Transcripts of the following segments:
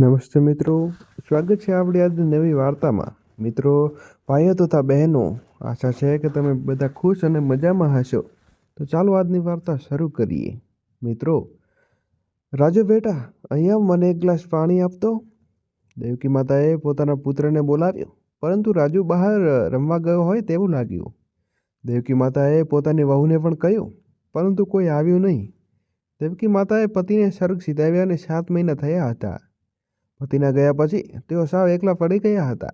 નમસ્તે મિત્રો, સ્વાગત છે આપણી આજની નવી વાર્તામાં. મિત્રો, ભાઈઓ તથા બહેનો, આશા છે કે તમે બધા ખુશ અને મજામાં હશો. તો ચાલો આજની વાર્તા શરૂ કરીએ. મિત્રો, રાજુ બેટા, અહીંયા મને એક ગ્લાસ પાણી આપતો દેવકી માતાએ પોતાના પુત્રને બોલાવ્યો. પરંતુ રાજુ બહાર રમવા ગયો હોય તેવું લાગ્યું. દેવકી માતાએ પોતાની વહુને પણ કહ્યું, પરંતુ કોઈ આવ્યું નહીં. દેવકી માતાએ પતિને સ્વર્ગ સીધાવ્યાને સાત મહિના થયા હતા. પતિના ગયા પછી તેઓ સાવ એકલા પડી ગયા હતા.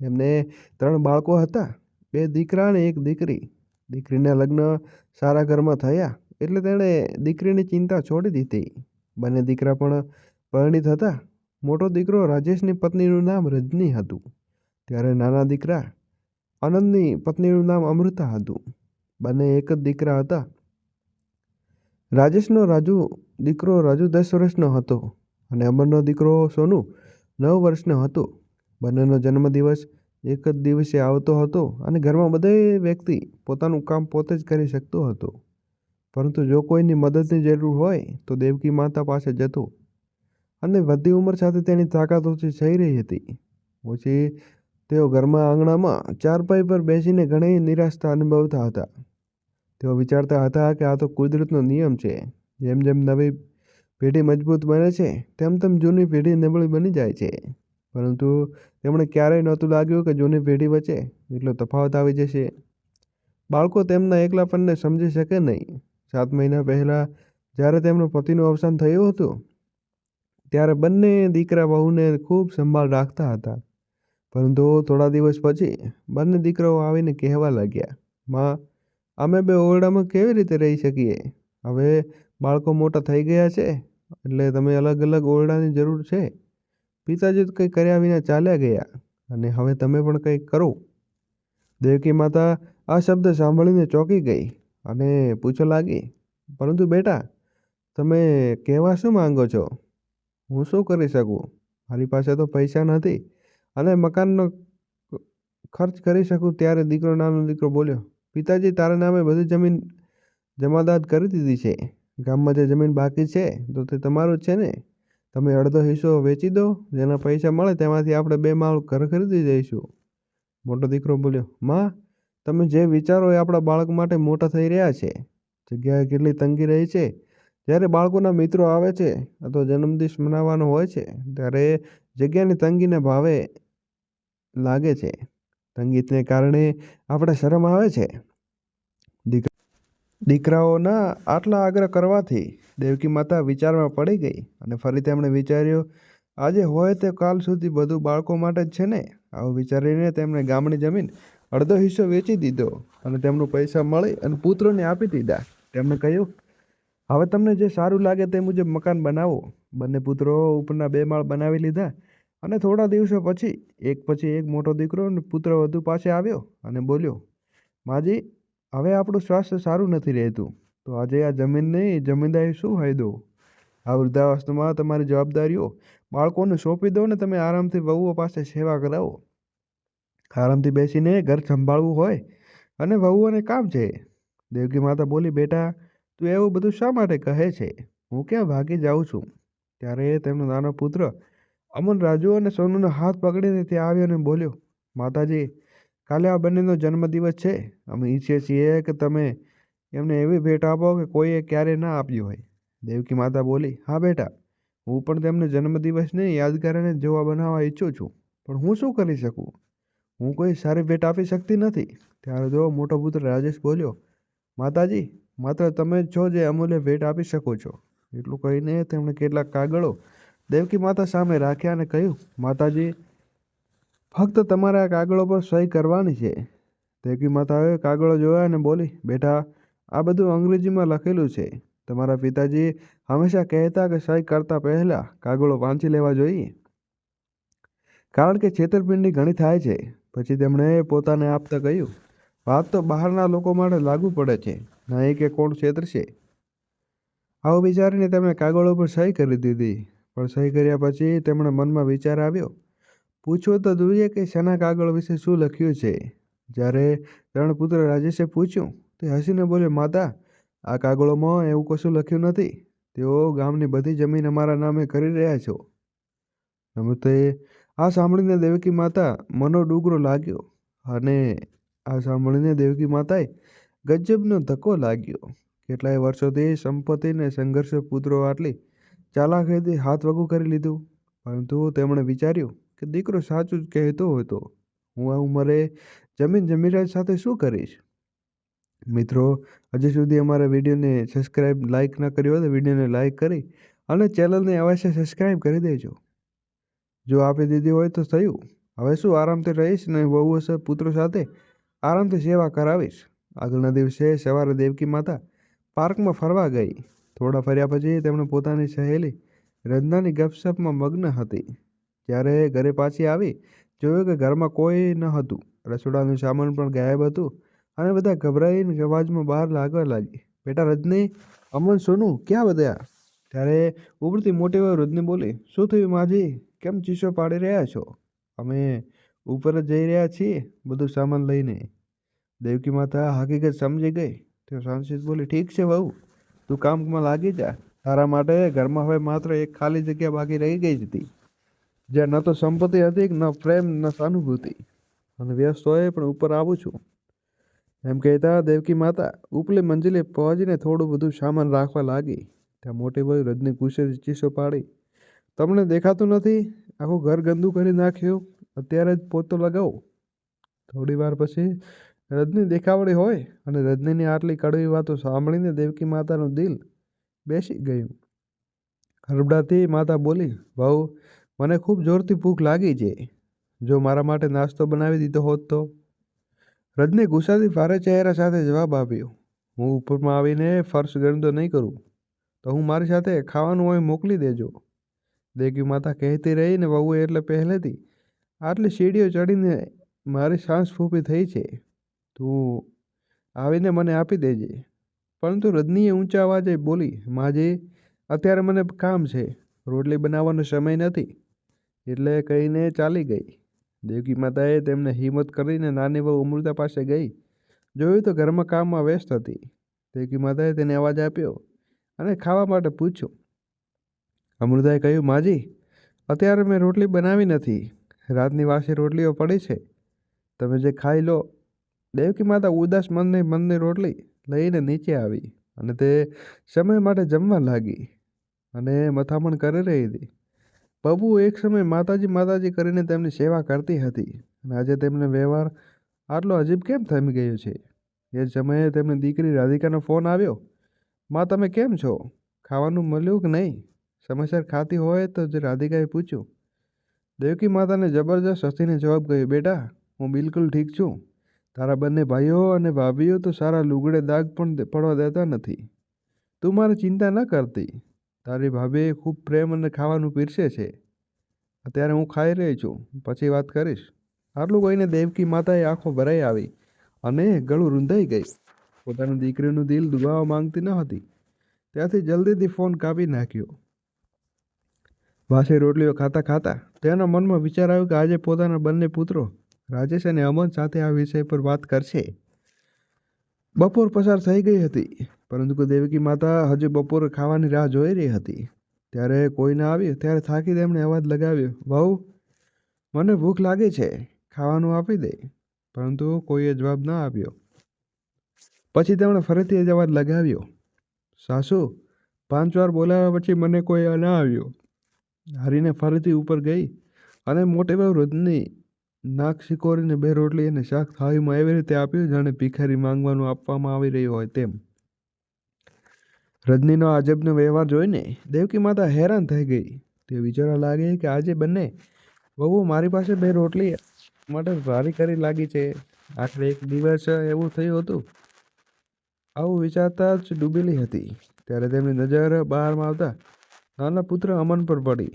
તેમને ત્રણ બાળકો હતા, બે દીકરા અને એક દીકરી. દીકરીના લગ્ન સારા ઘરમાં થયા એટલે તેણે દીકરીની ચિંતા છોડી દીધી. બંને દીકરા પણ પરિણિત હતા. મોટો દીકરો રાજેશની પત્નીનું નામ રજની હતું. ત્યારે નાના દીકરા આનંદની પત્નીનું નામ અમૃતા હતું. બંને એક જ દીકરા હતા. રાજેશનો રાજુ, દીકરો રાજુ દસ વર્ષનો હતો. અને અમરનો દીકરો સોનુ નવ વર્ષનો હતો. બંનેનો જન્મદિવસ એક જ દિવસે આવતો હતો અને ઘરમાં બધે વ્યક્તિ પોતાનું કામ પોતે જ કરી શકતો હતો. પરંતુ જો કોઈની મદદની જરૂર હોય તો દેવકી માતા પાસે જતો અને વધતી ઉંમર સાથે તેની તાકાત ઓછી થઈ રહી હતી. પછી તેઓ ઘરમાં આંગણામાં ચારપાઈ પર બેસીને ઘણી નિરાશતા અનુભવતા હતા. તેઓ વિચારતા હતા કે આ તો કુદરતનો નિયમ છે. જેમ જેમ નવી પેઢી મજબૂત બને છે, તેમ તેમ જૂની પેઢી નબળી બની જાય છે. પરંતુ તેમણે ક્યારેય નહોતું લાગ્યું કે જૂની પેઢી વચ્ચે એટલો તફાવત આવી જશે. બાળકો તેમના એકલાપણને સમજી શકે નહીં. સાત મહિના પહેલાં જ્યારે તેમનો પતિનું અવસાન થયું હતું, ત્યારે બંને દીકરા વહુને ખૂબ સંભાળ રાખતા હતા. પરંતુ થોડા દિવસ પછી બંને દીકરાઓ આવીને કહેવા લાગ્યા, માં, અમે બે ઓરડામાં કેવી રીતે રહી શકીએ? હવે બાળકો મોટા થઈ ગયા છે, એટલે તમે અલગ અલગ ઓરડાની જરૂર છે. પિતાજી તો કંઈ કર્યા વિના ચાલ્યા ગયા, અને હવે તમે પણ કંઈક કરો. દેવકી માતા આ શબ્દ સાંભળીને ચોંકી ગઈ અને પૂછવા લાગી, પરંતુ બેટા, તમે કહેવા શું માંગો છો? હું શું કરી શકું? મારી પાસે તો પૈસા નથી, અને મકાનનો ખર્ચ કરી શકું ત્યારે દીકરો નાનો દીકરો બોલ્યો, પિતાજી, તારા નામે બધી જમીન જમાદાદ કરી દીધી છે. ગામમાં જે જમીન બાકી છે, તો તે તમારું જ છે ને? તમે અડધો હિસ્સો વેચી દો, જેના પૈસા મળે તેમાંથી આપણે બે માળ ઘર ખરીદી જઈશું મોટો દીકરો બોલ્યો, માં, તમે જે વિચારો એ આપણા બાળક માટે મોટા થઈ રહ્યા છે. જગ્યાએ કેટલી તંગી રહી છે. જ્યારે બાળકોના મિત્રો આવે છે, અથવા જન્મદિવસ મનાવવાનો હોય છે, ત્યારે જગ્યાની તંગીને ભાવે લાગે છે. તંગીને કારણે આપણે શરમ આવે છે. દીકરાઓના આટલા આગ્રહ કરવાથી દેવકી માતા વિચારમાં પડી ગઈ અને ફરી તેમણે વિચાર્યું, આજે હોય તે કાલ સુધી બધું બાળકો માટે જ છે ને? આવું વિચારીને તેમણે ગામની જમીન અડધો હિસ્સો વેચી દીધો અને તેમનું પૈસા મળી અને પુત્રોને આપી દીધા. તેમણે કહ્યું, હવે તમને જે સારું લાગે તે મુજબ મકાન બનાવો. બંને પુત્રો ઉપરના બે માળ બનાવી લીધા અને થોડા દિવસો પછી, એક પછી એક મોટો દીકરો અને પુત્ર વધુ પાસે આવ્યો અને બોલ્યો, માજી હવે આપણું સ્વાસ્થ્ય સારું નથી રહેતું. તો આજે આ જમીનને જમીનદારી શું ફાયદો આ વૃદ્ધાવસ્થામાં તમારી જવાબદારીઓ. બાળકોને સોંપી દો ને તમે આરામથી વહુઓ પાસે સેવા કરાવો. આરામથી બેસીને ઘર સંભાળવું હોય. અને વહુઓને કામ છે. દેવકી માતા બોલી, બેટા, તું એવું બધું શા માટે કહે છે? હું ક્યાં ભાગી જાઉં છું? ત્યારે તેમનો નાનો પુત્ર અમન રાજુ અને સોનુનો હાથ પકડીને ત્યાં આવ્યો અને બોલ્યો, માતાજી કાલે આ બંનેનો જન્મદિવસ છે. અમે ઈચ્છીએ છીએ કે તમે એમને એવી ભેટ આપો કે કોઈએ ક્યારેય ના આપી હોય. દેવકી માતા બોલી, હા બેટા, હું પણ તેમને જન્મદિવસને યાદગાર અને જોવા બનાવવા ઈચ્છું છું. પણ હું શું કરી શકું? હું કોઈ સારી ભેટ આપી શકતી નથી. ત્યારે જો મોટો પુત્ર રાજેશ બોલ્યો, માતાજી, માત્ર તમે છો જે અમૂલ્ય ભેટ આપી શકો છો. એટલું કહીને તેમણે કેટલાક કાગળો દેવકી માતા સામે રાખ્યા અને કહ્યું, માતાજી ફક્ત તમારે આ કાગળો પર સહી કરવાની છે. તેકી માતાએ કાગળો જોયા અને બોલી, બેટા, આ બધું અંગ્રેજીમાં લખેલું છે. તમારા પિતાજી હંમેશા કહેતા કે સહી કરતા પહેલાં કાગળો વાંચી લેવા જોઈએ. કારણ કે છેતરપિંડી ઘણી થાય છે. પછી તેમણે પોતાને આપતા કહ્યું, વાત તો બહારના લોકો માટે લાગુ પડે છે. નહીં કે કોણ છેતરશે. આવું વિચારીને તેમણે કાગળો પર સહી કરી દીધી. પણ સહી કર્યા પછી તેમણે મનમાં વિચાર આવ્યો પૂછવું તો જોઈએ કે શેના કાગળ વિશે શું લખ્યું છે? જ્યારે ત્રણ પુત્ર રાજેશે પૂછ્યું, તે હસીને બોલ્યો, માતા, આ કાગળોમાં એવું કશું લખ્યું નથી. તેઓ ગામની બધી જમીન અમારા નામે કરી રહ્યા છો. તે આ સાંભળીને દેવકી માતા મનો ડુગરો લાગ્યો અને આ સાંભળીને દેવકી માતાએ ગજબનો ધક્કો લાગ્યો. કેટલાય વર્ષોથી સંપત્તિને સંઘર્ષ પુત્રો આટલી ચાલાકીથી હાથ વગું કરી લીધું. પરંતુ તેમણે વિચાર્યું કે દીકરો સાચું જ કહેતો હતો, હું આ ઉંમરે જમીન જમીરાજ સાથે શું કરીશ? મિત્રો, હજી સુધી અમારા વિડીયોને સબસ્ક્રાઈબ લાઈક ન કર્યો હોય તો વિડીયોને લાઈક કરી અને ચેનલને અવશ્ય સબસ્ક્રાઈબ કરી દેજો. જો આપી દીધી હોય તો થયું. હવે શું આરામથી રહીશ ને વહુ હશે પુત્રો સાથે? આરામથી સેવા કરાવીશ. આગળના દિવસે સવારે દેવકી માતા પાર્કમાં ફરવા ગઈ. થોડા ફર્યા પછી તેમણે પોતાની સહેલી રંજનાની ગપસપમાં મગ્ન હતી. જ્યારે ઘરે પાછી આવી જોયું કે ઘરમાં કોઈ ન હતું. રસોડાનું સામાન પણ ગાયબ હતું અને બધા ગભરાઈને અવાજમાં બહાર લાગવા લાગી બેટા, રજની, અમન, સોનું, ક્યાં બધા? ત્યારે ઉપરથી મોટી વહુ રજની બોલી, શું થયું માજી? કેમ ચીસો પાડી રહ્યા છો? અમે ઉપર જ જઈ રહ્યા છીએ બધું સામાન લઈને. દેવકી માતા હકીકત સમજી ગઈ. તો શાંતિથી બોલી, ઠીક છે વહુ, તું કામમાં લાગી જા. તારા માટે ઘરમાં હવે માત્ર એક ખાલી જગ્યા બાકી રહી ગઈ જ હતી. જ્યાં ન તો સંપત્તિ હતી ન પ્રેમ, ન સાનુભૂતિ. અને વ્યસ્ત હોય પણ ઉપર આવું છું. એમ કહેતા દેવકી માતા, ઉપલી મંજિલે પહોંચીને થોડું બધું સામાન રાખવા લાગી. ત્યાં મોટી ભાઈ રજની ગુસ્સે ચીસો પાડી. તમને દેખાતું નથી? આખું ઘર ગંદુ કરી નાખ્યું. અત્યારે જ પોતો લગાવો. થોડી વાર પછી રજની દેખાવડી હોય અને રજનીની આટલી કડવી વાતો સાંભળીને દેવકી માતાનું દિલ બેસી ગયું. હરબડાથી માતા બોલી, વહુ મને ખૂબ જોરથી ભૂખ લાગી છે. જો મારા માટે નાસ્તો બનાવી દીધો હોત તો? રજને ગુસ્સાથી ભારે ચહેરા સાથે જવાબ આપ્યો. હું ઉપરમાં આવીને ફર્શ ગંદો નહીં કરું. તો હું મારી સાથે ખાવાનું હોય મોકલી દેજો. દેગી માતા કહેતી રહીને વહુએ એટલે પહેલેથી આટલી સીડીઓ ચડીને મારી સાંસ ફૂંપી થઈ છે. તું આવીને મને આપી દેજે. પરંતુ રજનીએ ઊંચા અવાજે બોલી, માજી, અત્યારે મને કામ છે. રોટલી બનાવવાનો સમય નથી. એટલે કહીને ચાલી ગઈ. દેવકી માતાએ તેમને હિંમત કરીને નાની વહુ અમૃતા પાસે ગઈ. જોયું તો ઘરમાં કામમાં વ્યસ્ત હતી. દેવકી માતાએ તેને અવાજ આપ્યો અને ખાવા માટે પૂછ્યું. અમૃતાએ કહ્યું, માજી, અત્યારે મેં રોટલી બનાવી નથી. રાતની વાસી રોટલીઓ પડી છે. તમે જે ખાઈ લો. દેવકી માતા ઉદાસ મનની મનની રોટલી લઈને નીચે આવી અને તે સમય માટે જમવા લાગી અને મથામણ કરી રહી હતી. બબુ એક સમય માતાજી માતાજી કરીને તેમની સેવા કરતી હતી અને આજે તેમને વ્યવહાર આટલો અજીબ કેમ થમી ગયો છે? એ સમયે તેમની દીકરી રાધિકાનો ફોન આવ્યો, માં, તમે કેમ છો? ખાવાનું મળ્યું કે નહીં? સમયસર ખાતી હોય તો જે રાધિકાએ પૂછ્યું. દેવકી માતાને જબરજસ્ત હસીને જવાબ કહ્યો, બેટા, હું બિલકુલ ઠીક છું. તારા બંને ભાઈઓ અને ભાભીઓ તો સારા લુગડે દાગ પણ પડવા દેતા નથી. તું મારી ચિંતા ન કરતી. તારી ભાભીએ ખૂબ પ્રેમ અને ખાવાનું પીરસે છે. અત્યારે હું ખાઈ રહી છું. પછી વાત કરીશ. આટલું કહીને દેવકી માતાએ આંખો ભરાઈ આવી અને ગળું રૂંધાઈ ગઈ. પોતાની દીકરીનું દિલ દુભાવવા માંગતી ન હતી. ત્યાંથી જલ્દીથી ફોન કાપી નાખ્યો. વાસી રોટલીઓ ખાતા ખાતા તેના મનમાં વિચાર આવ્યો કે આજે પોતાના બંને પુત્રો, રાજેશ અને અમન સાથે આ વિષય પર વાત કરશે. બપોર પસાર થઈ ગઈ હતી. પરંતુ દેવકી માતા હજુ બપોર ખાવાની રાહ જોઈ રહી હતી. ત્યારે કોઈ ના આવ્યું, ત્યારે થાકી તેમણે અવાજ લગાવ્યો, વહુ, મને ભૂખ લાગી છે, ખાવાનું આપી દે. પરંતુ કોઈએ જવાબ ન આપ્યો. પછી તેમણે ફરીથી જ અવાજ લગાવ્યો, સાસુ, પાંચ વાર બોલાવ્યા પછી મને કોઈ ન આવ્યો. હારીને ફરીથી ઉપર ગઈ અને મોટે ભાવ રોજની નાક શિકોરીને બે રોટલી અને શાક થાળીમાં એવી રીતે આપ્યું, જાણે ભિખારી માંગવાનું આપવામાં આવી રહ્યું હોય તેમ. રજનીનો આજબનો વ્યવહાર જોઈને દેવકી માતા હેરાન થઈ ગઈ. તે વિચારવા લાગી કે આજે બંને બહુ મારી પાસે બે રોટલી માટે ભારી કરી લાગી છે. આખરે એક દિવસ એવું થયું હતું. આવું વિચારતા જ ડૂબેલી હતી. ત્યારે તેમની નજર બહારમાં આવતા નાના પુત્ર અમન પર પડી.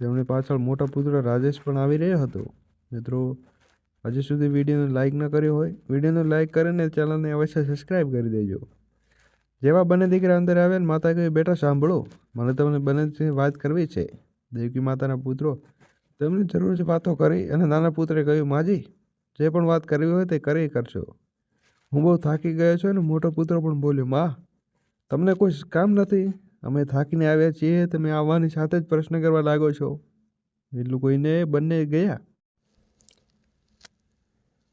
તેમની પાછળ મોટા પુત્ર રાજેશ પણ આવી રહ્યો હતો. મિત્રો, હજી સુધી વિડીયોને લાઈક ન કર્યો હોય, વિડીયોને લાઈક કરીને ચેનલને અવશ્ય સબસ્ક્રાઈબ કરી દેજો. જેવા બંને દીકરા અંદર આવ્યા ને માતા કહ્યું, બેટા, સાંભળો, મને તમને બંને વાત કરવી છે. દેવકી માતાના પુત્રો તેમની જરૂર છે વાતો કરી અને નાના પુત્રે કહ્યું, માજી, જે પણ વાત કરવી હોય તે કરી કરશો હું બહુ થાકી ગયો છું અને મોટો પુત્ર પણ બોલ્યો, મા, તમને કોઈ કામ નથી? અમે થાકીને આવ્યા છીએ, તમે આવવાની સાથે જ પ્રશ્ન કરવા લાગો છો. એટલું કોઈને બંને ગયા.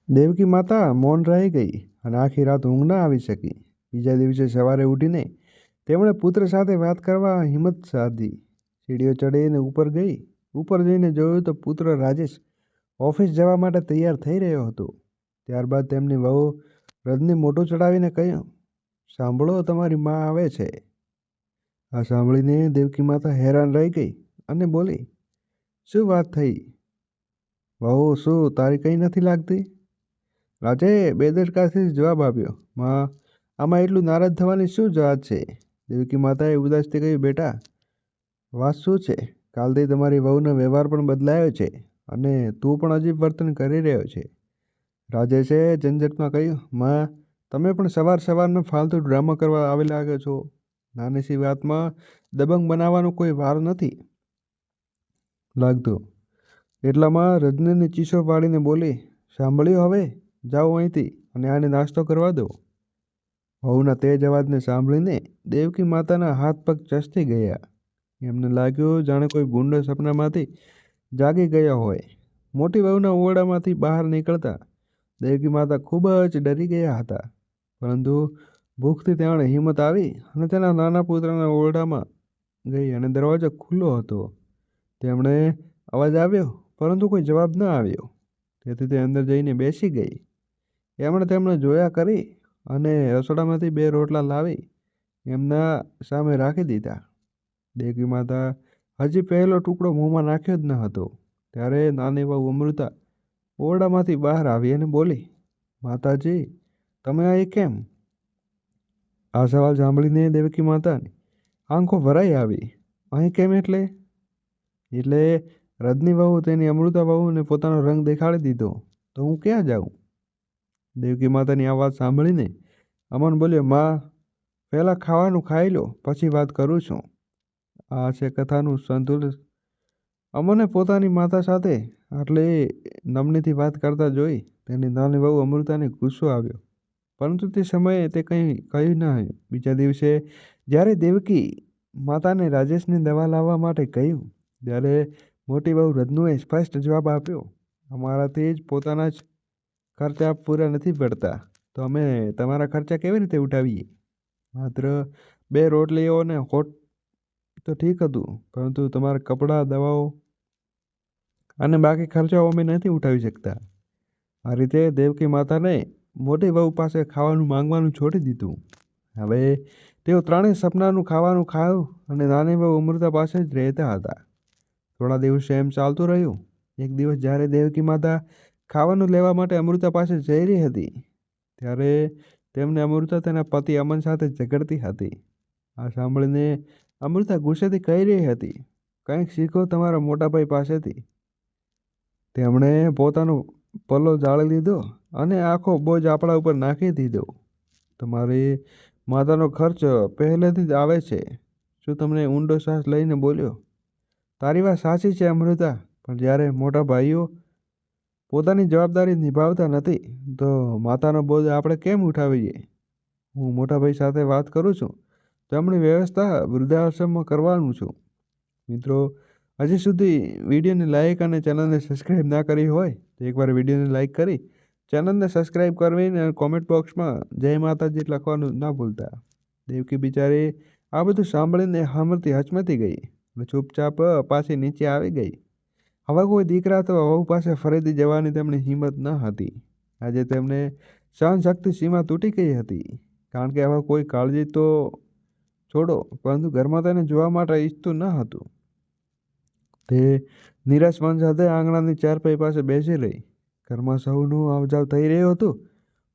દેવકી માતા મૌન રહી ગઈ અને આખી રાત ઊંઘ ના આવી શકી. બીજા દિવસે સવારે ઉઠીને તેમણે પુત્ર સાથે વાત કરવા હિંમત સાધી. સીડીઓ ચડીને ઉપર ગઈ. ઉપર જઈને જોયું તો પુત્ર રાજેશ ઓફિસ જવા માટે તૈયાર થઈ રહ્યો હતો. ત્યારબાદ તેમની વહુ રજની મોટું ચડાવીને કહ્યું, સાંભળો, તમારી માં આવે છે. આ સાંભળીને દેવકી માતા હેરાન રહી ગઈ અને બોલી, શું વાત થઈ? વહુ, શું તારી કંઈ નથી લાગતી? રાજે બેદરકારથી જવાબ આપ્યો, માં આમાં એટલું નારાજ થવાની શું વાત છે? દેવકી માતાએ ઉદાસથી કહ્યું, બેટા, વાત શું છે? કાલથી તમારી વહુનો વ્યવહાર પણ બદલાયો છે અને તું પણ અજીબ વર્તન કરી રહ્યો છે. રાજેશે ઝંઝટમાં કહ્યું, માં, તમે પણ સવાર સવારનો ફાલતુ ડ્રામા કરવા આવી લાગ્યો છો. નાની સી વાતમાં દબંગ બનાવવાનો કોઈ વાર નથી. લાગતો. એટલામાં રજનીની ચીસો પાડીને બોલી, સાંભળ્યું હવે? જાઓ અહીંથી અને આને નાસ્તો કરવા દો. વહુના તેજ અવાજને સાંભળીને દેવકી માતાના હાથ પગ ચસતી ગયા. એમને લાગ્યું, જાણે કોઈ ગુંડો સપનામાંથી જાગી ગયા હોય. મોટી વહુના ઓરડામાંથી બહાર નીકળતા દેવકી માતા ખૂબ જ ડરી ગયા હતા. પરંતુ ભૂખથી તેમણે હિંમત આવી અને તેના નાના પુત્રના ઓરડામાં ગઈ અને દરવાજો ખુલ્લો હતો. તેમણે અવાજ આવ્યો, પરંતુ કોઈ જવાબ ન આવ્યો. તેથી તે અંદર જઈને બેસી ગઈ. એમણે તેમણે જોયા કરી અને રસોડામાંથી બે રોટલા લાવી એમના સામે રાખી દીધા. દેવકી માતા હજી પહેલો ટુકડો મોંમાં નાખ્યો જ ન હતો. ત્યારે નાની વહુ અમૃતા ઓરડામાંથી બહાર આવી અને બોલી, માતાજી, તમે આ કેમ? આ સવાલ સાંભળીને દેવકી માતાની આંખો ભરાઈ આવી. અહીં કેમ એટલે? એટલે રજની વહુ તેની અમૃતા વહુને પોતાનો રંગ દેખાડી દીધો. તો હું ક્યાં જાઉં? દેવકી માતાની આ વાત સાંભળીને અમન બોલ્યો, માં, પહેલાં ખાવાનું ખાઈ લો, પછી વાત કરું છું. આ છે કથાનું સંતુલન અમને પોતાની માતા સાથે આટલે નમનીથી વાત કરતા જોઈ તેની નાની બહુ અમૃતાને ગુસ્સો આવ્યો. પરંતુ તે સમયે તે કંઈ કહ્યું ન હતું બીજા દિવસે જ્યારે દેવકી માતાને રાજેશની દવા લાવવા માટે કહ્યું, ત્યારે મોટી બહુ રજનુએ સ્પષ્ટ જવાબ આપ્યો, અમારાથી જ પોતાના જ ખર્ચા પૂરા નથી પડતા. તો અમે તમારા ખર્ચા કેવી રીતે ઉઠાવીએ? માત્ર બે રોટલીઓ અને હોટ તો ઠીક હતું, પરંતુ તમારા કપડાં, દવાઓ અને બાકી ખર્ચાઓ અમે નથી ઉઠાવી શકતા. આ રીતે દેવકી માતાને મોટી વહુ પાસે ખાવાનું માંગવાનું છોડી દીધું. હવે તેઓ ત્રણેય સપનાનું ખાવાનું ખાયું અને નાની બહુ અમૃતા પાસે જ રહેતા હતા. થોડા દિવસ એમ ચાલતું રહ્યું. એક દિવસ જ્યારે દેવકી માતા ખાવાનું લેવા માટે અમૃતા પાસે જઈ રહી હતી. ત્યારે તેમને અમૃતા તેના પતિ અમન સાથે ઝઘડતી હતી. આ સાંભળીને અમૃતા ગુસ્સેથી કહી રહી હતી, કંઈક શીખો તમારા મોટાભાઈ પાસેથી. તેમણે પોતાનો પલ્લો જાળી લીધો અને આખો બોજ આપણા ઉપર નાખી દીધો. તમારી માતાનો ખર્ચ પહેલેથી જ આવે છે. શું તમને ઊંડો શ્વાસ લઈને બોલ્યો? તારી વાત સાચી છે, અમૃતા, પણ જ્યારે મોટા ભાઈઓ પોતાની જવાબદારી નિભાવતા નથી, તો માતાનો બોજ આપણે કેમ ઉઠાવીએ? હું મોટાભાઈ સાથે વાત કરું છું. તેમની વ્યવસ્થા વૃદ્ધાશ્રમમાં કરવાનું છું. મિત્રો, હજી સુધી વિડીયોને લાઇક અને ચેનલને સબસ્ક્રાઈબ ના કરી હોય, તો એકવાર વિડીયોને લાઇક કરી ચેનલને સબસ્ક્રાઈબ કરવી અને કોમેન્ટ બોક્સમાં જય માતાજી લખવાનું ના ભૂલતા. દેવકી બિચારી આ બધું સાંભળીને હમરથી હચમતી ગઈ. ચૂપચાપ પાછી નીચે આવી ગઈ. હવે કોઈ દીકરા તો વહુ પાસે ફરીથી જવાની તેમની હિંમત ન હતી. આજે તેમને સહનશક્તિ સીમા તૂટી ગઈ હતી. કારણ કે હવે કોઈ કાળજી તો છોડો, પરંતુ ઘરમાં તેને જોવા માટે ઈચ્છતું ન હતું. તે નિરાશ મન સાથે આંગણાની ચારપાઈ પાસે બેસી રહી. ઘરમાં સૌનું આવજાવ થઈ રહ્યું હતું,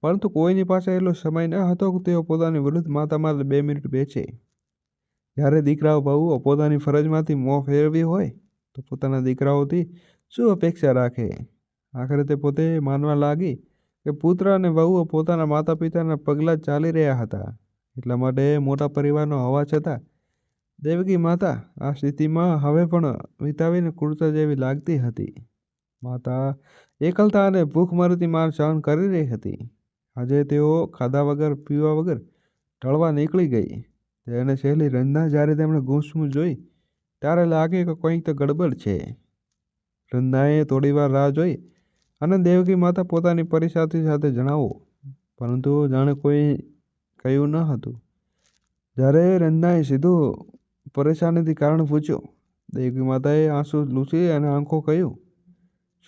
પરંતુ કોઈની પાસે એટલો સમય ન હતો કે તેઓ પોતાની વૃદ્ધ માતા માટે બે મિનિટ બેસે. જ્યારે દીકરાઓ બહુઓ પોતાની ફરજમાંથી મોં ફેરવી હોય તો પોતાના દીકરાઓથી શું અપેક્ષા રાખે? આખરે તે પોતે માનવા લાગી કે પુત્ર અને વહુઓ પોતાના માતા પિતાના પગલાં ચાલી રહ્યા હતા. એટલા માટે મોટા પરિવારનો હવા છતાં દેવકી માતા, આ સ્થિતિમાં હવે પણ વિતાવીને કુર્તા જેવી લાગતી હતી. માતા એકલતા અને ભૂખમરીથી માર સહન કરી રહી હતી. આજે તેઓ ખાધા વગર, પીવા વગર ટળવા નીકળી ગઈ. તેને સહેલી રંજના જ્યારે તેમણે ઘૂંસમું જોઈ ત્યારે લાગે કે કંઈક તો ગડબડ છે. રંધાએ થોડીવાર રાહ જોઈ અને દેવકી માતા પોતાની પરિસાથી સાથે જણાવો. પરંતુ જાણે કોઈ કહ્યું ન હતું. જ્યારે રંધાએ સીધું પરેશાનીથી કારણ પૂછ્યું, દેવકી માતાએ આંસુ લૂછી અને આંખો કહ્યું,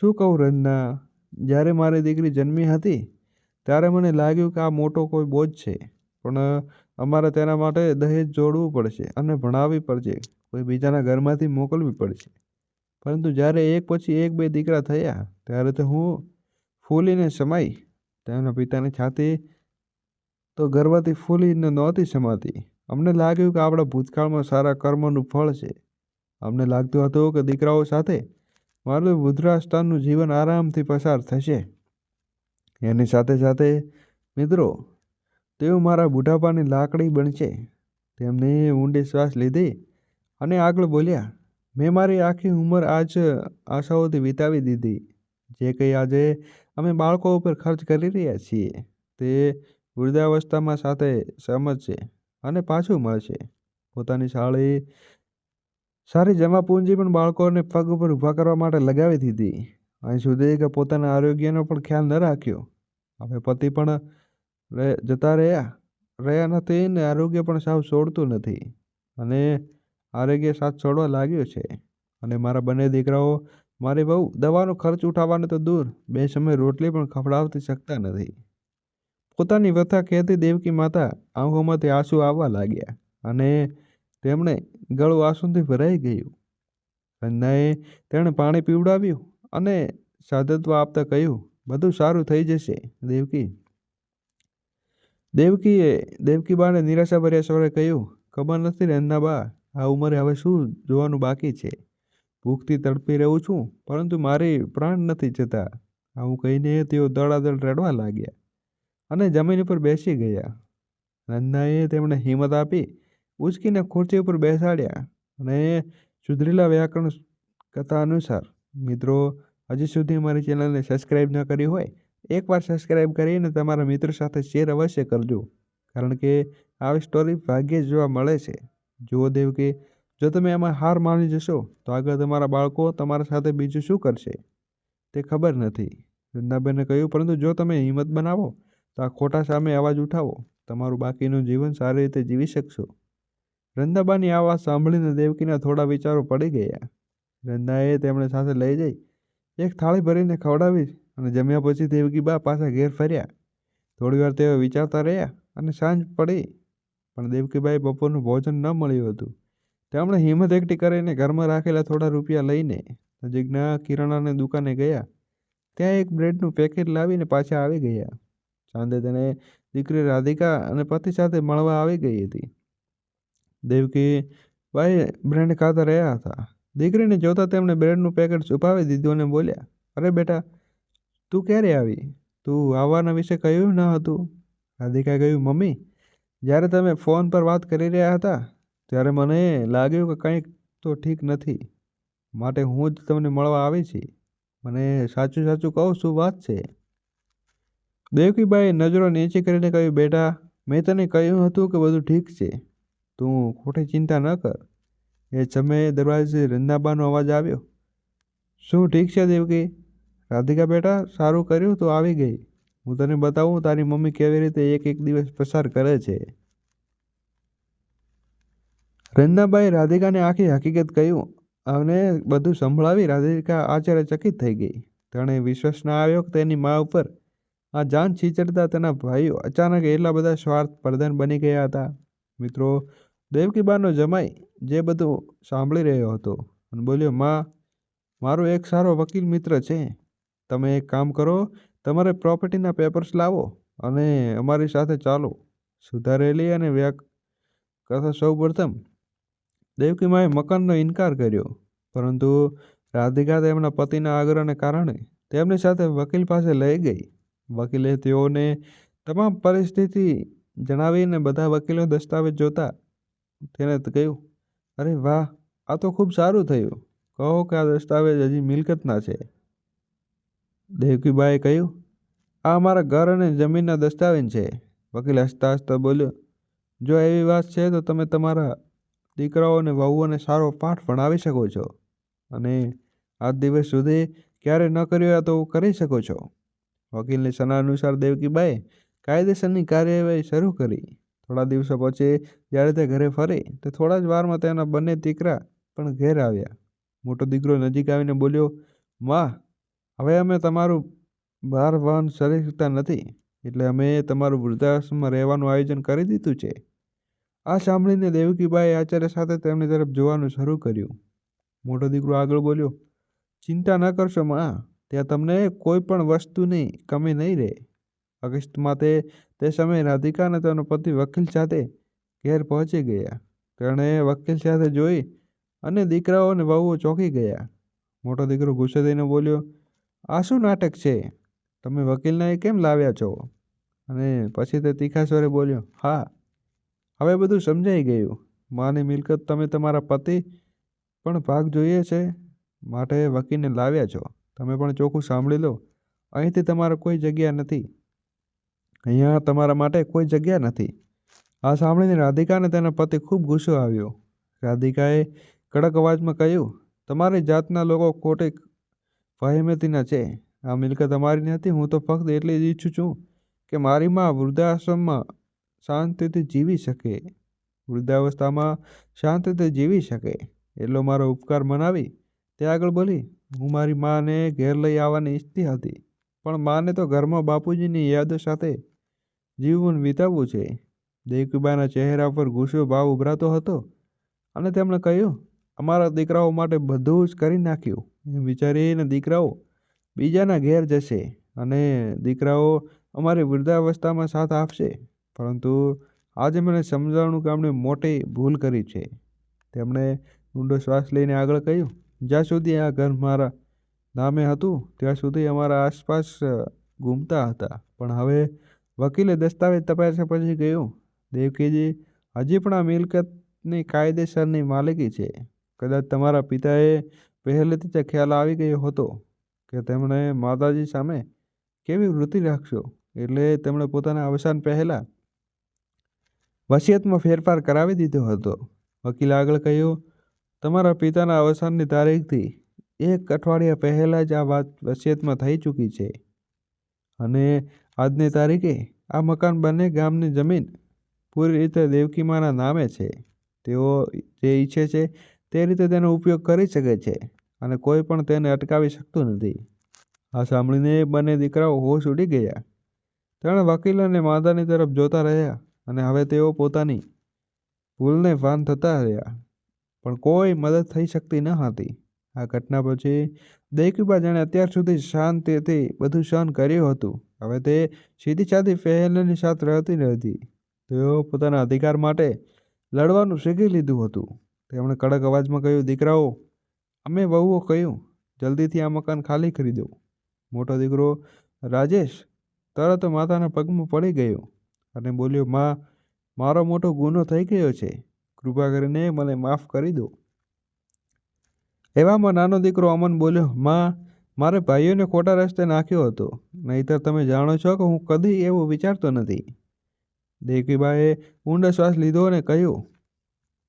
શું કહું રંધના જ્યારે મારી દીકરી જન્મી હતી, ત્યારે મને લાગ્યું કે આ મોટો કોઈ બોજ છે, પણ અમારે તેના માટે દહેજ જોડવું પડશે અને ભણાવવી પડશે. કોઈ બીજાના ઘરમાંથી મોકલવી પડશે. પરંતુ જ્યારે એક પછી એક બે દીકરા થયા, ત્યારે તો હું ફૂલીને સમાઈ. તેમના પિતાની છાતી તો ગર્વથી ફૂલીને નહોતી સમાતી. અમને લાગ્યું કે આપણા ભૂતકાળમાં સારા કર્મનું ફળ છે. અમને લાગતું હતું કે દીકરાઓ સાથે મારું વૃદ્ધાસ્થાનનું જીવન આરામથી પસાર થશે. એની સાથે સાથે, મિત્રો, તેઓ મારા બુઢાપાની લાકડી બનશે. તેમણે ઊંડી શ્વાસ લીધી. અને આગળ બોલ્યા, મેં મારી આખી ઉંમર આજ આશાઓથી વિતાવી દીધી. જે કંઈ આજે અમે બાળકો ઉપર ખર્ચ કરી રહ્યા છીએ, તે વૃદ્ધાવસ્થામાં સાથે સમજશે અને પાછું મળશે. પોતાની સાળી, સારી જમા પૂંજી પણ બાળકોને પગ ઉપર ઊભા કરવા માટે લગાવી દીધી. અહીં સુધી કે પોતાના આરોગ્યનો પણ ખ્યાલ ન રાખ્યો. હવે પતિ પણ જતા રહ્યા. રહ્યા નથી ને આરોગ્ય પણ સાવ છોડતું નથી. અને આરોગ્ય સાથ છોડવા લાગ્યો છે. અને મારા બંને દીકરાઓ, મારી બહુ દવાનો ખર્ચ ઉઠાવવાનો તો દૂર, બે સમય રોટલી પણ ખવડાવતી શકતા નથી. પોતાની વ્યથા કહેતી દેવકી માતા આંખોમાંથી આંસુ આવવા લાગ્યા અને તેમણે ગળું આંસુથી ભરાઈ ગયું. રંજાએ તેણે પાણી પીવડાવ્યું અને સાધત્વ આપતા કહ્યું, બધું સારું થઈ જશે, દેવકી. દેવકીએ દેવકીબાને નિરાશાભર્યા સ્વરે કહ્યું, ખબર નથી રંજનાબા આ ઉંમરે હવે શું જોવાનું બાકી છે? ભૂખથી તડપી રહું છું, પરંતુ મારી પ્રાણ નથી જતા. આવું કહીને તેઓ દળાદળ રડવા લાગ્યા અને જમીન ઉપર બેસી ગયા. નંદાએ તેમણે હિંમત આપી, ઉચકીને ખુરશી ઉપર બેસાડ્યા અને સુધરેલા વ્યાકરણ કથા અનુસાર, મિત્રો, હજી સુધી મારી ચેનલને સબસ્ક્રાઈબ ન કરી હોય, એકવાર સબસ્ક્રાઈબ કરીને તમારા મિત્રો સાથે શેર અવશ્ય કરજો, કારણ કે આવી સ્ટોરી ભાગ્યે જ જોવા મળે છે. જુઓ દેવ કે, જો તમે એમાં હાર માની જશો, તો આગળ તમારા બાળકો તમારા સાથે બીજું શું કરશે? તે ખબર નથી. વૃંદાબેને કહ્યું, પરંતુ જો તમે હિંમત બનાવો, તો આ ખોટા સામે અવાજ ઉઠાવો. તમારું બાકીનું જીવન સારી રીતે જીવી શકશો. રંદાબાની આ વાત સાંભળીને દેવકીના થોડા વિચારો પડી ગયા. રંદાએ તેમણે સાથે લઈ જઈ, એક થાળી ભરીને ખવડાવી અને જમ્યા પછી દેવકી બા પાછા ઘેર ફર્યા. થોડીવાર તેઓ વિચારતા રહ્યા અને સાંજ પડી. પણ દેવકીબાઈ બપોરનું ભોજન ન મળ્યું હતું. તેમણે હિંમત એકઠી કરીને ઘરમાં રાખેલા થોડા રૂપિયા લઈને નજીકના કિરાણાની દુકાને ગયા. ત્યાં એક બ્રેડનું પેકેટ લાવીને પાછા આવી ગયા. ચાંદે તેને દીકરી રાધિકા અને પતિ સાથે મળવા આવી ગઈ હતી. દેવકી ભાઈ બ્રેડ ખાતા રહ્યા હતા. દીકરીને જોતા તેમણે બ્રેડનું પેકેટ છુપાવી દીધું અને બોલ્યા, અરે બેટા, તું ક્યારે આવી? તું આવવાના વિશે કહ્યું ન હતું. રાધિકાએ કહ્યું, મમ્મી જ્યારે તમે ફોન પર વાત કરી રહ્યા હતા, ત્યારે મને લાગ્યું કે કંઈક તો ઠીક નથી. માટે હું જ તમને મળવા આવી છી. મને સાચું સાચું કહું, શું વાત છે? દેવકીભાઈ નજરો નીચે કરીને કહ્યું, બેટા, મેં તને કહ્યું હતું કે બધું ઠીક છે. તું ખોટી ચિંતા ન કર. એ સમયે દરવાજે રંદાબાનો અવાજ આવ્યો. શું ઠીક છે દેવકી? રાધિકા બેટા, સારું કર્યું, તો આવી ગઈ. હું તને બતાવું, તારી મમ્મી કેવી રીતે એક એક દિવસ પસાર કરે છે. રંદાબાઈ રાધિકાને આખી હકીકત કહ્યું અને બધું સંભળાવી રાધિકા આશ્ચર્યચકિત થઈ ગઈ. તેણે વિશ્વાસ ના આવ્યો કે તેની મા ઉપર આ જાન છીચડતા તેના ભાઈઓ અચાનક એટલા બધા સ્વાર્થ પ્રધાન બની ગયા હતા. મિત્રો, દેવકીબાનો જમાઈ જે બધું સાંભળી રહ્યો હતો અને બોલ્યો, માં, મારો એક સારો વકીલ મિત્ર છે. તમે એક કામ કરો તમારે પ્રોપર્ટીના પેપર્સ લાવો અને અમારી સાથે ચાલો. સુધારેલી અને વ્યાક કથા સૌ પ્રથમ દેવકીમાએ મકાનનો ઇનકાર કર્યો, પરંતુ રાધિકા તેમના પતિના આગ્રહને કારણે તેમની સાથે વકીલ પાસે લઈ ગઈ. વકીલે તેઓને તમામ પરિસ્થિતિ જણાવીને બધા વકીલો દસ્તાવેજ જોતા તેને કહ્યું, અરે વાહ, આ તો ખૂબ સારું થયું. કહો કે આ દસ્તાવેજ હજી મિલકતના છે. દેવકીબાએ કહ્યું, આ અમારા ઘર અને જમીનના દસ્તાવેજ છે. વકીલ હસતા હસતા બોલ્યો, જો એવી વાત છે તો તમે તમારા દીકરાઓને વહુઓને સારો પાઠ ભણાવી શકો છો અને આ દિવસ સુધી ક્યારે ન કર્યો હોય તો કરી શકો છો. વકીલની સલાહ અનુસાર દેવકીબાએ કાયદેસરની કાર્યવાહી શરૂ કરી. થોડા દિવસો પછી જ્યારે તે ઘરે ફરી, તો થોડા જ વારમાં તેના બંને દીકરા પણ ઘેર આવ્યા. મોટો દીકરો નજીક આવીને બોલ્યો, માં હવે અમે તમારું બહાર વાહન ચલાવી શકતા નથી, એટલે અમે તમારું વૃદ્ધાશ્રમમાં રહેવાનું આયોજન કરી દીધું છે. આ સાંભળીને દેવકીબાએ આચાર્ય સાથે તેમની તરફ જોવાનું શરૂ કર્યું. મોટો દીકરો આગળ બોલ્યો, ચિંતા ન કરશો માં, ત્યાં તમને કોઈ પણ વસ્તુની કમી નહીં રહે. અકસ્માતે તે સમયે રાધિકા અને તેનો પતિ વકીલ સાથે ઘેર પહોંચી ગયા. તેણે વકીલ સાથે જોઈ અને દીકરાઓ અને વહુઓ ચોંકી ગયા. મોટો દીકરો ગુસ્સે થઈને બોલ્યો આ શું નાટક છે? તમે વકીલને કેમ લાવ્યા છો? અને પછી તે તીખા સ્વરે બોલ્યો, હા, હવે બધું સમજાઈ ગયું. માની મિલકત તમે તમારા પતિ પણ ભાગ જોઈએ છે માટે વકીલને લાવ્યા છો. તમે પણ ચોખ્ખું સાંભળી લો. અહીંથી તમારે કોઈ જગ્યા નથી. અહીંયા તમારા માટે કોઈ જગ્યા નથી. આ સાંભળીને રાધિકાને તેના પતિ ખૂબ ગુસ્સો આવ્યો. રાધિકાએ કડક અવાજમાં કહ્યું, તમારી જાતના લોકો ખોટી ફહેમતીના છે. આ મિલકત અમારી નથી, હું તો ફક્ત એટલી જ ઈચ્છું છું કે મારી માં વૃદ્ધાશ્રમમાં શાંતિથી જીવી શકે. વૃદ્ધાવસ્થામાં શાંતિથી જીવી શકે. એટલો મારો ઉપકાર મનાવી, તે આગળ બોલી, હું મારી માને ઘેર લઈ આવવાની ઈચ્છતી હતી, પણ માને તો ઘરમાં બાપુજીની યાદો સાથે જીવન વિતાવવું છે. દેવકીબાના ચહેરા પર ગુસ્સો ભાવ ઉભરાતો હતો અને તેમણે કહ્યું, અમારા દીકરાઓ માટે બધું જ કરી નાખ્યું. વિચારીને દીકરાઓ બીજાના ઘેર જશે અને દીકરાઓ અમારી વૃદ્ધાવસ્થામાં સાથ આપશે. પરંતુ આજે મને સમજાવવાનું કે મોટી ભૂલ કરી છે. તેમણે ઊંડો શ્વાસ લઈને આગળ કહ્યું, જ્યાં સુધી આ ઘર મારા નામે હતું, ત્યાં સુધી અમારા આસપાસ ઘૂમતા હતા. પણ હવે વકીલે દસ્તાવેજ તપાસ્યા પછી કહ્યું, દેવકીજી, હજી પણ આ મિલકતની કાયદેસરની માલિકી છે. કદાચ તમારા પિતાએ પહેલેથી જ ખ્યાલ આવી ગયો હતો કે તેમણે માતાજી સામે કેવી વૃત્તિ રાખશો. એટલે તેમણે પોતાના અવસાન પહેલાં વસિયતમાં ફેરફાર કરાવી દીધો હતો. વકીલ આગળ કહ્યું, તમારા પિતાના અવસાનની તારીખથી એક અઠવાડિયા પહેલાં જ આ વાત વસિયતમાં થઈ ચૂકી છે. અને આજની તારીખે આ મકાન બંને ગામની જમીન પૂરી રીતે દેવકીમાના નામે છે. તેઓ જે ઈચ્છે છે તે રીતે તેનો ઉપયોગ કરી શકે છે અને કોઈ પણ તેને અટકાવી શકતું નથી. આ સાંભળીને બંને દીકરાઓ હોશ ઉડી ગયા. તેણે વકીલ અને માતાની તરફ જોતા રહ્યા અને હવે તેઓ પોતાની ભૂલને ભાન થતા રહ્યા. પણ કોઈ મદદ થઈ શકતી ન હતી. આ ઘટના પછી દેવકીબા જાણે અત્યાર સુધી શાંતિથી બધું સહન કર્યું હતું. હવે તે સીધી સાધી ફેહલની સાથ રહેતી ન હતી. તેઓ પોતાના અધિકાર માટે લડવાનું શીખી લીધું હતું. તેમણે કડક અવાજમાં કહ્યું, દીકરાઓ, અમે વહુઓ કહ્યું, જલ્દીથી આ મકાન ખાલી કરી દો. મોટો દીકરો, રાજેશ, તરત માતાના પગમાં પડી ગયો. અને બોલ્યો, માં, મારો મોટો ગુનો થઈ ગયો છે. કૃપા કરીને મને માફ કરી દો. એવામાં નાનો દીકરો અમન બોલ્યો, માં, મારે ભાઈઓને ખોટા રસ્તે નાખ્યો હતો. નહીતર તમે જાણો છો કે હું કદી એવું વિચારતો નથી. દેવકીબાએ ઊંડો શ્વાસ લીધો અને કહ્યું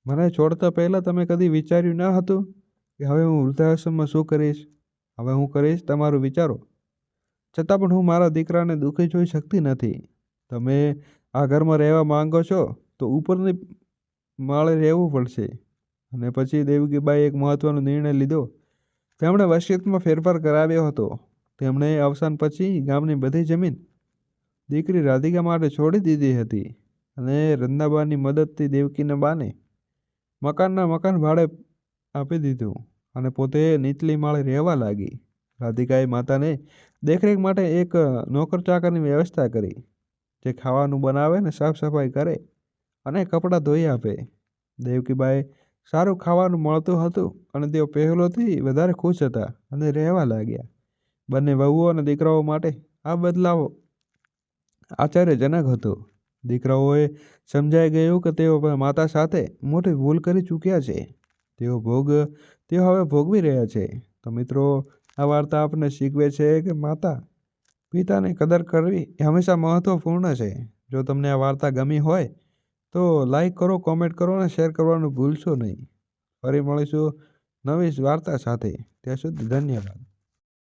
મને છોડતા પહેલાં તમે કદી વિચાર્યું ન હતું કે હવે હું વૃદ્ધાશ્રમમાં શું કરીશ? હવે હું કરીશ તમારું વિચારો. છતાં પણ હું મારા દીકરાને દુઃખી જોઈ શકતી નથી. તમે આ ઘરમાં રહેવા માંગો છો તો ઉપરની માળે રહેવું પડશે. અને પછી દેવકીબાઈ એક મહત્ત્વનો નિર્ણય લીધો. તેમણે વસિયતમાં ફેરફાર કરાવ્યો હતો. તેમણે અવસાન પછી ગામની બધી જમીન દીકરી રાધિકા માટે છોડી દીધી હતી અને રંદાબાની મદદથી દેવકીના બાને મકાનના મકાન ભાડે આપી દીધું અને પોતે નીચલી માળે રહેવા લાગી. રાધિકાએ માતાને દેખરેખ માટે એક નોકર ચાકરની વ્યવસ્થા કરી, જે ખાવાનું બનાવે ને સાફ સફાઈ કરે અને કપડાં ધોઈ આપે. દેવકીબાએ સારું ખાવાનું મળતું હતું અને તેઓ પહેલોથી વધારે ખુશ હતા અને રહેવા લાગ્યા. બંને વહુઓ અને દીકરાઓ માટે આ બદલાવ આશ્ચર્યજનક હતો. દીકરાઓએ સમજાઈ ગયું કે તેઓ માતા સાથે મોટી ભૂલ કરી ચૂક્યા છે. તેઓ ભોગ, તેઓ હવે ભોગવી રહ્યા છે. તો મિત્રો, આ વાર્તા આપણને શીખવે છે કે માતા પિતાની કદર કરવી એ હંમેશા મહત્ત્વપૂર્ણ છે. જો તમને આ વાર્તા ગમી હોય, તો લાઈક કરો, કોમેન્ટ કરો અને શેર કરવાનું ભૂલશો નહીં. ફરી મળીશું નવી વાર્તા સાથે. ત્યાં સુધી ધન્યવાદ.